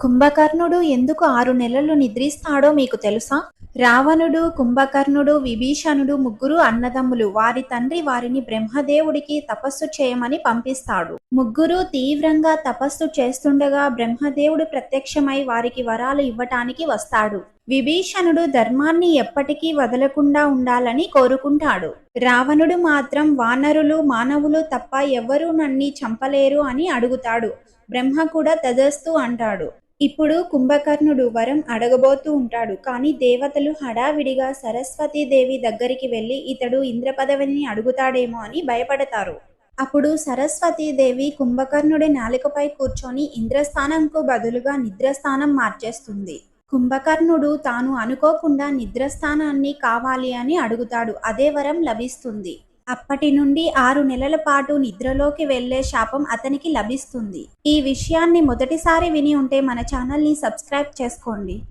కుంభకర్ణుడు ఎందుకు ఆరు నెలలు నిద్రిస్తాడో మీకు తెలుసా? రావణుడు కుంభకర్ణుడు విభీషణుడు ముగ్గురు అన్నదమ్ములు వారి తండ్రి వారిని బ్రహ్మదేవుడికి తపస్సు చేయమని పంపిస్తాడు. ముగ్గురు తీవ్రంగా తపస్సు చేస్తుండగా బ్రహ్మదేవుడు ప్రత్యక్షమై వారికి వరాలు ఇవ్వటానికి వస్తాడు. విభీషణుడు ధర్మాన్ని ఎప్పటికీ వదలకుండా ఉండాలని కోరుకుంటాడు. రావణుడు మాత్రం వానరులు మానవులు తప్ప ఎవ్వరూ నన్ని చంపలేరు అని అడుగుతాడు. బ్రహ్మ కూడా తదస్తు అంటాడు. ఇప్పుడు కుంభకర్ణుడు వరం అడగబోతూ ఉంటాడు. కానీ దేవతలు హడావిడిగా సరస్వతీదేవి దగ్గరికి వెళ్ళి ఇతడు ఇంద్రపదవిని అడుగుతాడేమో అని భయపడతారు. అప్పుడు సరస్వతీదేవి కుంభకర్ణుడి నాలికపై కూర్చొని ఇంద్రస్థానంకు బదులుగా నిద్రస్థానం మార్చేస్తుంది. కుంభకర్ణుడు తాను అనుకోకుండా నిద్రస్థానాన్ని కావాలి అని అడుగుతాడు. అదే వరం లభిస్తుంది. అప్పటి నుండి ఆరు నెలల పాటు నిద్రలోకి వెళ్ళే శాపం అతనికి లభిస్తుంది. ఈ విషయాన్ని మొదటిసారి విని ఉంటే మన ఛానల్ని సబ్స్క్రైబ్ చేసుకోండి.